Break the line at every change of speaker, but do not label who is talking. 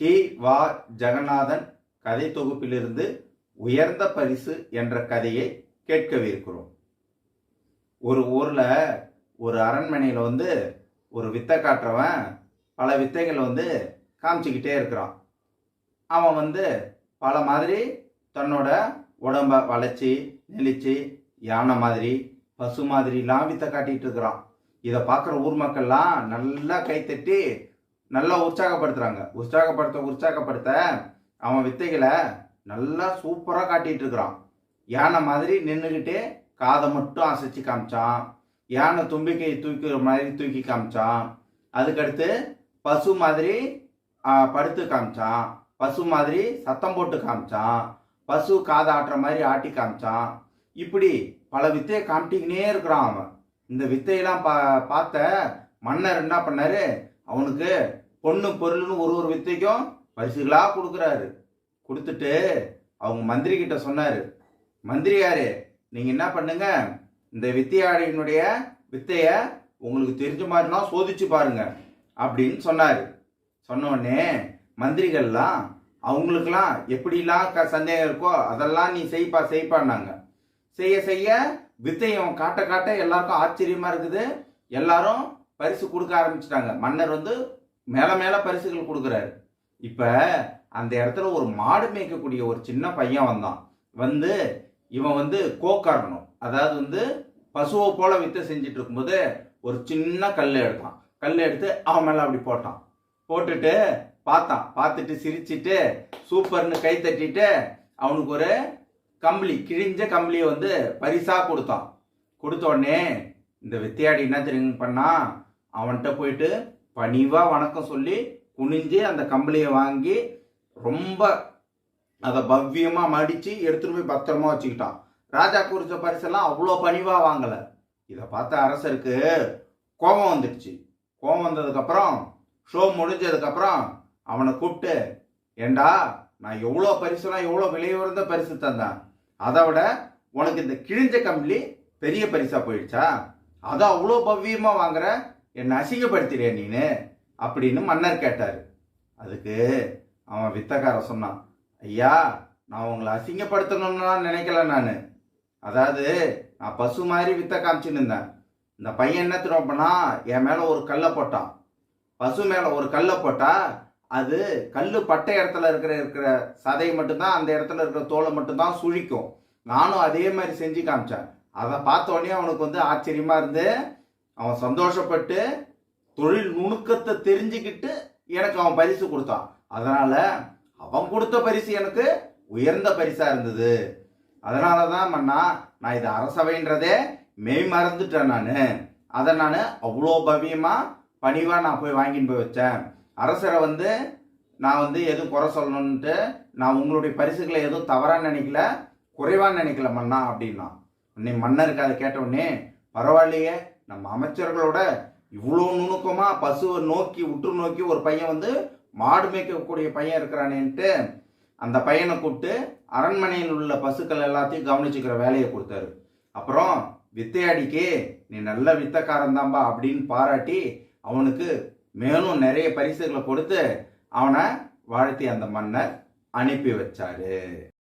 கி வா ஜெகநாதன் கதை தொகுப்பிலிருந்து உயர்ந்த பரிசு என்ற கதையை கேட்கவிருக்கிறோம். ஒரு ஊர்ல ஒரு அரண்மனையில் வந்து ஒரு வித்தை காட்டுறவன் பல வித்தைகளை வந்து காமிச்சிக்கிட்டே இருக்கிறான். அவன் வந்து பல மாதிரி தன்னோட உடம்ப வளைச்சி நெளிச்சு யானை மாதிரி பசு மாதிரிலாம் வித்தை காட்டிகிட்டு இருக்கிறான். இதை பார்க்குற ஊர் மக்கள்லாம் நல்லா கைத்தட்டி நல்லா உற்சாகப்படுத்துறாங்க. உற்சாகப்படுத்த உற்சாகப்படுத்த அவன் வித்தைகளை நல்லா சூப்பராக காட்டிட்டு இருக்கிறான். யானை மாதிரி நின்றுக்கிட்டே காதை மட்டும் அசைச்சு காமிச்சான். யானை தும்பிக்கை தூக்கிற மாதிரி தூக்கி காமிச்சான். அதுக்கடுத்து பசு மாதிரி படுத்து காமிச்சான். பசு மாதிரி சத்தம் போட்டு காமிச்சான். பசு காதை ஆட்டுற மாதிரி ஆட்டி காமிச்சான். இப்படி பல வித்தையை காமிட்டிக்கினே இருக்கிறான் அவன். இந்த வித்தையெல்லாம் பா பார்த்த மன்னர் என்ன பண்ணாரு? அவனுக்கு பொண்ணு பொருள்னு ஒரு ஒரு வித்தைக்கும் பரிசுகளாக கொடுக்குறாரு. கொடுத்துட்டு அவங்க மந்திரி கிட்ட சொன்னார். மந்திரியாரு நீங்கள் என்ன பண்ணுங்க? இந்த வித்தியாளையினுடைய வித்தையை உங்களுக்கு தெரிஞ்ச மாதிரினா சோதிச்சு பாருங்க அப்படின்னு சொன்னார். சொன்னோடனே மந்திரிகள்லாம் அவங்களுக்கெல்லாம் எப்படிலாம் க சந்தேகம் இருக்கோ அதெல்லாம் நீ செய்ப்பா செய்ப்பான்னாங்க. செய்ய செய்ய வித்தையும் காட்ட காட்ட எல்லாருக்கும் ஆச்சரியமா இருக்குது. எல்லாரும் பரிசு கொடுக்க ஆரம்பிச்சிட்டாங்க. மன்னர் வந்து மேலே மேலே பரிசுகள் கொடுக்குறாரு. இப்போ அந்த இடத்துல ஒரு மாடு மேய்க்கக்கூடிய ஒரு சின்ன பையன் வந்தான். வந்து இவன் வந்து கோக்காரணம் அதாவது வந்து பசுவை போல வித்தை செஞ்சுட்டு இருக்கும்போது ஒரு சின்ன கல் எடுத்தான். கல் எடுத்து அவன் மேலே அப்படி போட்டான். போட்டுட்டு பார்த்தான். பார்த்துட்டு சிரிச்சிட்டு சூப்பர்னு கை தட்டிட்டு அவனுக்கு ஒரு கம்பளி கிழிஞ்ச கம்பளியை வந்து பரிசாக கொடுத்தான். கொடுத்த உடனே இந்த வித்தையாடி என்ன தெரியுங்க பண்ணா அவன்கிட்ட போயிட்டு பணிவா வணக்கம் சொல்லி குனிஞ்சு அந்த கம்பளியை வாங்கி ரொம்ப அதை பவ்யமா மடிச்சு எடுத்துட்டு போய் பத்திரமா வச்சுக்கிட்டான். ராஜா குறிச்ச பரிசெல்லாம் அவ்வளோ பணிவா வாங்கல. இதை பார்த்த அரசருக்கு கோபம் வந்துடுச்சு. கோபம் வந்ததுக்கப்புறம் ஷோ முடிஞ்சதுக்கப்புறம் அவனை கூப்பிட்டு ஏண்டா நான் எவ்வளோ பரிசுலாம் எவ்வளோ விலை உயர்ந்த பரிசு தந்தேன். அதை விட உனக்கு இந்த கிழிஞ்ச கம்பளி பெரிய பரிசா போயிடுச்சா? அதை அவ்வளோ பவ்யமா வாங்குற? என்னை அசிங்கப்படுத்திறியா நீனு? அப்படின்னு மன்னர் கேட்டார். அதுக்கு அவன் வித்தக்காரன் சொன்னான் ஐயா நான் உங்களை அசிங்கப்படுத்தணும்னு நினைக்கல நான். அதாவது நான் பசு மாதிரி வித்த காமிச்சுன்னு இருந்தேன். இந்த பையன் என்ன திரும்பனா என் மேலே ஒரு கல்லை போட்டான். பசு மேலே ஒரு கல்லை போட்டால் அது கல் பட்ட இடத்துல இருக்கிற இருக்கிற சதையை மட்டும்தான் அந்த இடத்துல இருக்கிற தோலை மட்டும்தான் சுழிக்கும். நானும் அதே மாதிரி செஞ்சு காமிச்சேன். அதை பார்த்தோன்னே அவனுக்கு வந்து ஆச்சரியமாக இருந்து அவன் சந்தோஷப்பட்டு தொழில் நுணுக்கத்தை தெரிஞ்சுக்கிட்டு எனக்கு அவன் பரிசு கொடுத்தான். அதனால அவன் கொடுத்த பரிசு எனக்கு உயர்ந்த பரிசா இருந்தது. அதனால தான் மன்னா நான் இது அரசவைன்றதே மெய் மறந்துட்டேன் நான். அதை நான் அவ்வளோ பவியமாக பணிவாக நான் போய் வாங்கின்னு போய் வச்சேன். அரசரை வந்து நான் வந்து எதுவும் குறை சொல்லணுன்ட்டு நான் உங்களுடைய பரிசுகளை எதுவும் தவறாக நினைக்கல குறைவாக நினைக்கல மன்னா அப்படின்னா. உடனே மன்னருக்கு அதை கேட்ட உடனே பரவாயில்லையே நம்ம அமைச்சர்களோட இவ்வளோ நுணுக்கமா பசுவை நோக்கி உற்று நோக்கி ஒரு பையன் வந்து மாடு மேய்க்கக்கூடிய பையன் இருக்கிறானேன்ட்டு அந்த பையனை கூப்பிட்டு அரண்மனையில் உள்ள பசுக்கள் எல்லாத்தையும் கவனிச்சுக்கிற வேலையை கொடுத்தாரு. அப்புறம் வித்தையாடிக்கு நீ நல்ல வித்தக்காரன் தான்பா அப்படின்னு பாராட்டி அவனுக்கு மேலும் நிறைய பரிசுகளை கொடுத்து அவனை வாழ்த்தி அந்த மன்னர் அனுப்பி வச்சாரு.